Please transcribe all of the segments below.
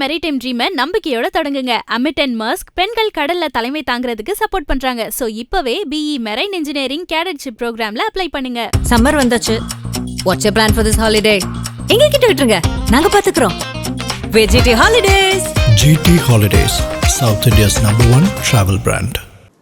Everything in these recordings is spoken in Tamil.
மெரிடைம் ட்ரீமை நம்பிக்கையோட தொடங்குங்க. அமிட் அண்ட் மர்ஸ்க் பெண்கள் கடல்ல தலைமை தாங்கிறதுக்கு சப்போர்ட் பண்றாங்க. சோ இப்பவே பிஇ மெரைன் இன்ஜினியரிங் கேடட்ஷிப் ப்ரோக்ராம்ல அப்ளை பண்ணுங்க. சம்மர் வந்தாச்சு. What's plan for this holiday எங்க கிட்ட விட்டுருங்க. நாங்க பாத்துக்கிறோம். VGT holidays GT Holidays, South India's number one travel brand.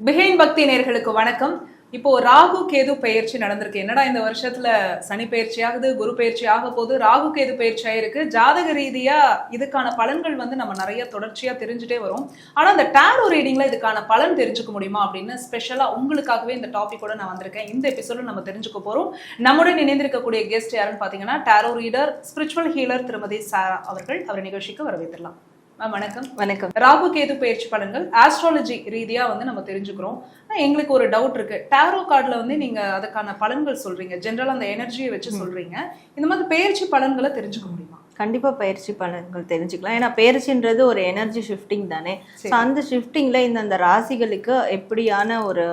Behind பக்தி நேர்களுக்கு வணக்கம். இப்போ ராகு கேது பயிற்சி நடந்திருக்கு. என்னடா இந்த வருஷத்துல சனி பயிற்சி ஆகுது குரு பயிற்சி ஆக போது ராகு கேது பயிற்சி ஆயிருக்கு. ஜாதக ரீதியா இதுக்கான பலன்கள் வந்து நம்ம நிறைய தொடர்ச்சியா தெரிஞ்சுட்டே வரும். ஆனா அந்த டேரோ ரீடிங்ல இதுக்கான பலன் தெரிஞ்சுக்க முடியுமா அப்படின்னு ஸ்பெஷலா உங்களுக்காகவே இந்த டாபிக்கோட நான் வந்திருக்கேன். இந்த எபிசோட நம்ம தெரிஞ்சுக்க போறோம். நம்முடன் இணைந்திருக்கக்கூடிய கெஸ்ட் யாருன்னு பாத்தீங்கன்னா டேரோ ரீடர் ஸ்பிரிச்சுவல் ஹீலர் திருமதி சாரா அவர்கள். அவர் நிகழ்ச்சிக்கு வரவேற்றலாம் வணக்கம். வணக்கம். ராகு கேது பயிற்சி பலன்கள் ஆஸ்ட்ராலஜி ரீதியா வந்து நம்ம தெரிஞ்சுக்கிறோம். எங்களுக்கு ஒரு டவுட் இருக்கு. டாரோ கார்டுல வந்து நீங்க அதுக்கான பலன்கள் சொல்றீங்க. ஜென்ரலா அந்த எனர்ஜியை வச்சு சொல்றீங்க. இந்த மாதிரி பயிற்சி பலன்களை தெரிஞ்சுக்க முடியுமா? கண்டிப்பா பயிற்சி பலன்கள் தெரிஞ்சுக்கலாம். ஏன்னா பயிற்சின்றது ஒரு எனர்ஜி ஷிஃப்டிங் தானே. ஸோ அந்த ஷிஃப்டிங்ல இந்த அந்த ராசிகளுக்கு எப்படியான ஒரு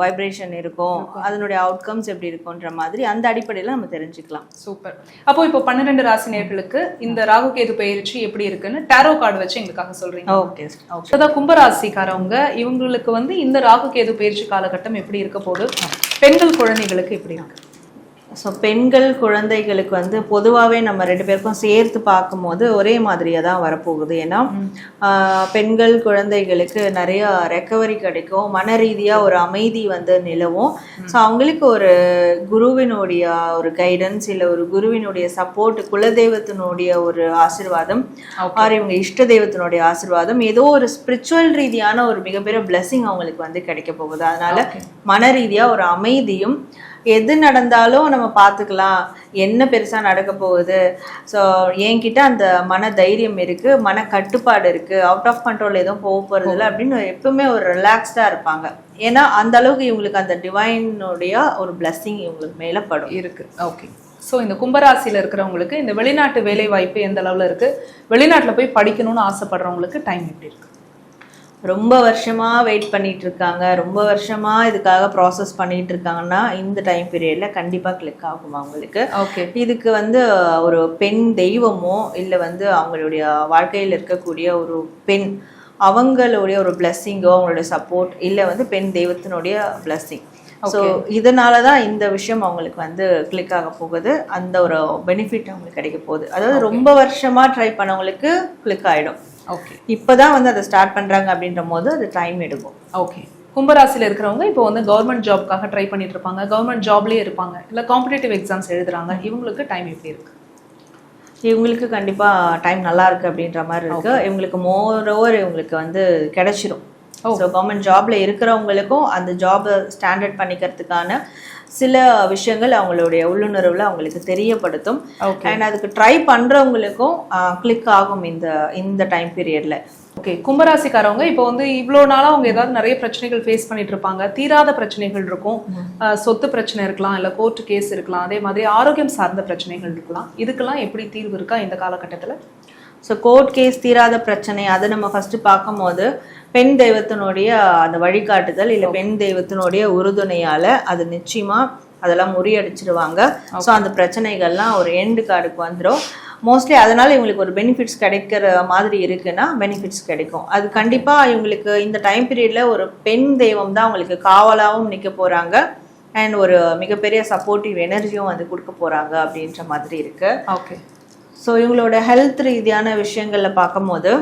வைப்ரேஷன் இருக்கும் அதனுடைய அவுட்கம்ஸ் எப்படி இருக்கும்ன்ற மாதிரி அந்த அடிப்படையில் நம்ம தெரிஞ்சுக்கலாம். சூப்பர். அப்போ இப்போ பன்னிரெண்டு ராசினியர்களுக்கு இந்த ராகு கேது பயிற்சி எப்படி இருக்குன்னு டாரோ கார்டு வச்சு எங்களுக்காக சொல்றீங்க. Okay okay. அதான் கும்பராசிக்காரவங்க இவங்களுக்கு வந்து இந்த ராகு கேது பயிற்சி காலகட்டம் எப்படி இருக்க போகுது? பெண்கள் குழந்தைகளுக்கு எப்படி இருக்கு? ஸோ பெண்கள் குழந்தைகளுக்கு வந்து பொதுவாகவே நம்ம ரெண்டு பேருக்கும் சேர்த்து பார்க்கும்போது ஒரே மாதிரியாக தான் வரப்போகுது. ஏன்னா பெண்கள் குழந்தைகளுக்கு நிறைய ரெக்கவரி கிடைக்கும். மன ரீதியாக ஒரு அமைதி வந்து நிலவும். ஸோ அவங்களுக்கு ஒரு குருவினுடைய ஒரு கைடன்ஸ் இல்லை ஒரு குருவினுடைய சப்போர்ட் குலதெய்வத்தினுடைய ஒரு ஆசிர்வாதம் ஆர் இவங்க இஷ்ட தெய்வத்தினுடைய ஆசிர்வாதம் ஏதோ ஒரு ஸ்பிரிச்சுவல் ரீதியான ஒரு மிகப்பெரிய பிளெஸிங் அவங்களுக்கு வந்து கிடைக்க போகுது. அதனால மன ரீதியா ஒரு அமைதியும் எது நடந்தாலும் நம்ம பார்த்துக்கலாம். என்ன பெருசா நடக்க போகுது? ஸோ என்கிட்ட அந்த மன தைரியம் இருக்கு மன கட்டுப்பாடு இருக்கு. அவுட் ஆஃப் கண்ட்ரோல் எதுவும் போக போறது இல்லை அப்படின்னு எப்பவுமே ஒரு ரிலாக்ஸ்டா இருப்பாங்க. ஏன்னா அந்த அளவுக்கு இவங்களுக்கு அந்த டிவைனுடைய ஒரு பிளஸ்ஸிங் இவங்களுக்கு மேல படும். இருக்கு. ஓகே ஸோ இந்த கும்பராசியில் இருக்கிறவங்களுக்கு இந்த வெளிநாட்டு வேலை வாய்ப்பு எந்த அளவில் இருக்கு? வெளிநாட்டில் போய் படிக்கணும்னு ஆசைப்படுறவங்களுக்கு டைம் எப்படி இருக்கு? ரொம்ப வருஷமா வெயிட் பண்ணிட்டு இருக்காங்க ரொம்ப வருஷமா இதுக்காக ப்ராசஸ் பண்ணிட்டு இருக்காங்கன்னா இந்த டைம் பீரியட்ல கண்டிப்பா கிளிக் ஆகும் அவங்களுக்கு ஓகே இதுக்கு வந்து ஒரு பெண் தெய்வமோ இல்லை வந்து அவங்களுடைய வாழ்க்கையில் இருக்கக்கூடிய ஒரு பெண் அவங்களுடைய ஒரு பிளெஸ்ஸிங்கோ அவங்களுடைய சப்போர்ட் இல்லை வந்து பெண் தெய்வத்தினுடைய பிளெஸ்ஸிங் ஸோ இதனால தான் இந்த விஷயம் அவங்களுக்கு வந்து கிளிக் ஆக போகுது. அந்த ஒரு பெனிஃபிட் அவங்களுக்கு கிடைக்க போகுது. அதாவது ரொம்ப வருஷமா ட்ரை பண்ணவங்களுக்கு கிளிக் ஆயிடும். ஓகே இப்போதான் வந்து அதை ஸ்டார்ட் பண்றாங்க அப்படின்ற போது அது டைம் எடுக்கும். ஓகே கும்பராசியில் இருக்கிறவங்க இப்போ வந்து கவர்மெண்ட் ஜாப்க்காக ட்ரை பண்ணிட்டு இருப்பாங்க. கவர்மெண்ட் ஜாப்லேயே இருப்பாங்க. இல்லை காம்படிட்டிவ் எக்ஸாம்ஸ் எழுதுறாங்க. இவங்களுக்கு டைம் எப்படி இருக்கு? இவங்களுக்கு கண்டிப்பா டைம் நல்லா இருக்கு அப்படின்ற மாதிரி இருக்கு. இவங்களுக்கு மோர் ஓவர் இவங்களுக்கு வந்து கிடைச்சிரும். ஸோ கவர்மெண்ட் ஜாப்ல இருக்கிறவங்களுக்கும் அந்த ஜாபை ஸ்டாண்டர்ட் பண்ணிக்கிறதுக்கான சில விஷயங்கள் அவங்களுடைய உள்ளுணர்வுல அவங்களுக்கு தெரியப்படுத்தும். அண்ட் அதுக்கு ட்ரை பண்றவங்களுக்கும் கிளிக் ஆகும் இந்த இந்த டைம் பீரியட்ல ஓகே கும்பராசிக்காரவங்க இப்போ வந்து இவ்வளோ நாளா அவங்க ஏதாவது நிறைய பிரச்சனைகள் ஃபேஸ் பண்ணிட்டு இருப்பாங்க. தீராத பிரச்சனைகள் இருக்கும். சொத்து பிரச்சனை இருக்கலாம் இல்லை கோர்ட்டு கேஸ் இருக்கலாம். அதே மாதிரி ஆரோக்கியம் சார்ந்த பிரச்சனைகள் இருக்கலாம். இதுக்கெல்லாம் எப்படி தீர்வு இருக்கா இந்த காலகட்டத்தில்? ஸோ கோர்ட் கேஸ் தீராத பிரச்சனை அதை நம்ம ஃபர்ஸ்ட் பார்க்கும்போது பெண் தெய்வத்தினுடைய அந்த வழிகாட்டுதல் இல்லை பெண் தெய்வத்தினுடைய உறுதுணையால அது நிச்சயமா அதெல்லாம் முறியடிச்சிருவாங்க. ஸோ அந்த பிரச்சனைகள்லாம் ஒரு எண்டு கார்டுக்கு வந்துடும் மோஸ்ட்லி அதனால இவங்களுக்கு ஒரு பெனிஃபிட்ஸ் கிடைக்கிற மாதிரி இருக்குன்னா பெனிஃபிட்ஸ் கிடைக்கும். அது கண்டிப்பாக இவங்களுக்கு இந்த டைம் பீரியடில் ஒரு பெண் தெய்வம் தான் அவங்களுக்கு காவலாகவும் நிற்க போகிறாங்க அண்ட் ஒரு மிகப்பெரிய சப்போர்ட்டிவ் எனர்ஜியும் வந்து கொடுக்க போகிறாங்க அப்படின்ற மாதிரி இருக்குது ஓகே ஸோ இவங்களோட ஹெல்த் ரீதியான விஷயங்களில் பார்க்கும்போது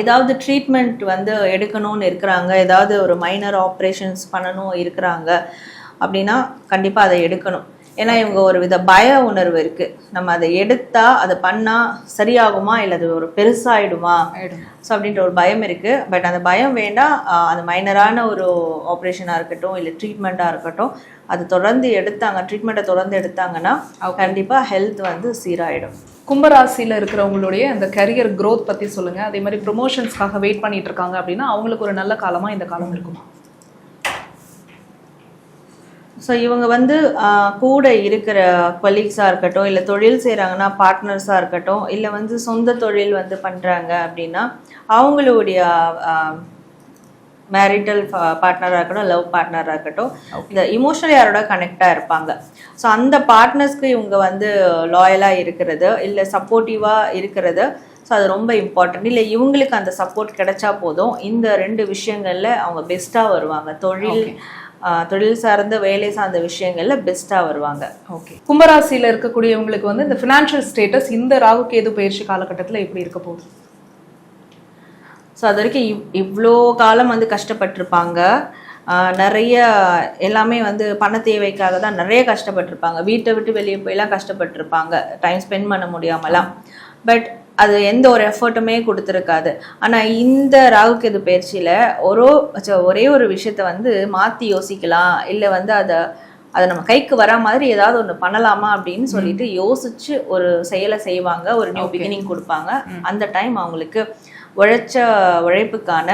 ஏதாவது ட்ரீட்மெண்ட் வந்து எடுக்கணும்னு இருக்கிறாங்க ஏதாவது ஒரு மைனர் ஆப்ரேஷன்ஸ் பண்ணணும் இருக்கிறாங்க அப்படின்னா கண்டிப்பாக அதை எடுக்கணும். ஏன்னா இவங்க ஒரு வித பய உணர்வு இருக்கு. நம்ம அதை எடுத்தா அதை பண்ணா சரியாகுமா? இல்லை அது ஒரு பெருசாயிடுமா? ஸோ அப்படின்ற ஒரு பயம் இருக்கு. பட் அந்த பயம் வேண்டாம் அந்த மைனரான ஒரு ஆப்ரேஷனாக இருக்கட்டும் இல்லை ட்ரீட்மெண்ட்டாக இருக்கட்டும் அது தொடர்ந்து எடுத்தாங்க ட்ரீட்மெண்ட்டை தொடர்ந்து எடுத்தாங்கன்னா கண்டிப்பாக ஹெல்த் வந்து சீராயிடும். கும்பராசியில் இருக்கிறவங்களுடைய அந்த கரியர் growth பற்றி சொல்லுங்க. அதே மாதிரி ப்ரொமோஷன்ஸ்க்காக வெயிட் பண்ணிட்டு இருக்காங்க அப்படின்னா அவங்களுக்கு ஒரு நல்ல காலமா இந்த காலம் இருக்குமா? ஸோ இவங்க வந்து கூட இருக்கிற கொலீக்ஸாக இருக்கட்டும் இல்லை தொழில் செய்கிறாங்கன்னா பார்ட்னர்ஸாக இருக்கட்டும் இல்லை வந்து சொந்த தொழில் வந்து பண்ணுறாங்க அப்படின்னா அவங்களுடைய மேரிட்டல் பார்ட்னராக இருக்கட்டும் லவ் பார்ட்னராக இருக்கட்டும் இந்த இமோஷனல் யாரோட கனெக்டாக இருப்பாங்க. ஸோ அந்த பார்ட்னர்ஸ்க்கு இவங்க வந்து லாயலாக இருக்கிறது இல்லை சப்போர்ட்டிவாக இருக்கிறது ஸோ அது ரொம்ப இம்பார்ட்டன்ட் இல்லை இவங்களுக்கு அந்த சப்போர்ட் கிடைச்சா போதும். இந்த ரெண்டு விஷயங்கள்ல அவங்க பெஸ்ட்டாக வருவாங்க. தொழில் தொழில் சார்ந்த வேலை சார்ந்த விஷயங்கள்ல பெஸ்ட்டாக வருவாங்க. ஓகே கும்பராசியில இருக்கக்கூடியவங்களுக்கு வந்து இந்த ஃபினான்ஷியல் ஸ்டேட்டஸ் இந்த ராகு கேது பயிற்சி காலகட்டத்துல எப்படி இருக்க போகுது? ஸோ அது வரைக்கும் இவ் இவ்வளோ காலம் வந்து கஷ்டப்பட்டிருப்பாங்க. நிறைய எல்லாமே வந்து பண தேவைக்காக தான் நிறைய கஷ்டப்பட்டிருப்பாங்க. வீட்டை விட்டு வெளியே போயெல்லாம் கஷ்டப்பட்டிருப்பாங்க. டைம் ஸ்பெண்ட் பண்ண முடியாமலாம். பட் அது எந்த ஒரு எஃபர்ட்டுமே கொடுத்துருக்காது. ஆனால் இந்த ராகுகேது பயிற்சியில் ஒரு ஒரே ஒரு விஷயத்த வந்து மாற்றி யோசிக்கலாம். இல்லை வந்து அதை அதை நம்ம கைக்கு வரா மாதிரி ஏதாவது ஒன்று பண்ணலாமா அப்படின்னு சொல்லிட்டு யோசிச்சு ஒரு செயலை செய்வாங்க. ஒரு நியூ பிகினிங் கொடுப்பாங்க. அந்த டைம் அவங்களுக்கு உழைச்ச உழைப்புக்கான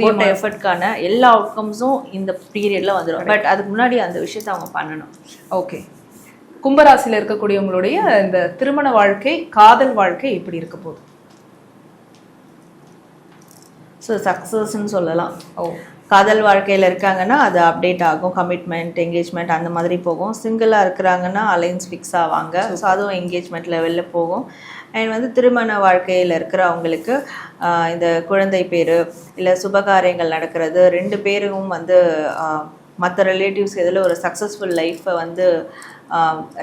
போட்ட எஃபர்ட்கான எல்லா அவுட்கம்ஸும் இந்த பீரியட்ல வந்துடும் பட் அதுக்கு முன்னாடி அந்த விஷயத்த அவங்க பண்ணணும். ஓகே. கும்பராசியில இருக்கக்கூடியவங்களுடைய இந்த திருமண வாழ்க்கை காதல் வாழ்க்கை எப்படி இருக்க போகுது. ஸோ சக்ஸஸ்ன்னு சொல்லலாம். ஓ. காதல் வாழ்க்கையில் இருக்காங்கன்னா அது அப்டேட் ஆகும். கமிட்மெண்ட் என்கேஜ்மெண்ட் அந்த மாதிரி போகும். சிங்கிளாக இருக்கிறாங்கன்னா அலைன்ஸ் ஃபிக்ஸ் ஆவாங்க. ஸோ அதுவும் என்கேஜ்மெண்ட் லெவலில் போகும். அண்ட் வந்து திருமண வாழ்க்கையில் இருக்கிறவங்களுக்கு இந்த குழந்தை பேர் இல்லை சுபகாரியங்கள் நடக்கிறது ரெண்டு பேரும் வந்து மற்ற ரிலேட்டிவ்ஸ் இதில் ஒரு சக்ஸஸ்ஃபுல் லைஃப்பை வந்து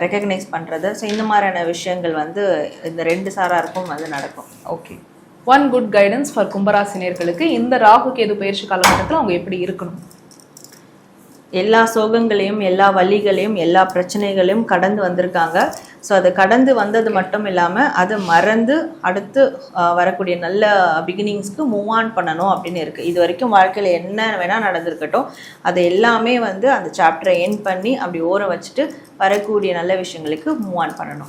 ரெக்கக்னைஸ் பண்ணுறது ஸோ இந்த மாதிரியான விஷயங்கள் வந்து இந்த ரெண்டு சாராருக்கும் வந்து நடக்கும். Okay one good guidance for கும்பராசினியர்களுக்கு இந்த ராகு கேது பயிற்சி காலகட்டத்துல அவங்க எப்படி இருக்கணும்? எல்லா சோகங்களையும் எல்லா வலிகளையும் எல்லா பிரச்சனைகளையும் கடந்து வந்திருக்காங்க. ஸோ அதை கடந்து வந்தது மட்டும் இல்லாமல் அதை மறந்து அடுத்து வரக்கூடிய நல்ல பிகினிங்ஸ்க்கு மூவ் ஆன் பண்ணணும் அப்படின்னு இருக்குது இது வரைக்கும் வாழ்க்கையில் என்ன வேணால் நடந்திருக்கட்டும். அது எல்லாமே வந்து அந்த சாப்டரை என் பண்ணி அப்படி ஓரம் வச்சுட்டு வரக்கூடிய நல்ல விஷயங்களுக்கு மூவ் ஆன் பண்ணணும்.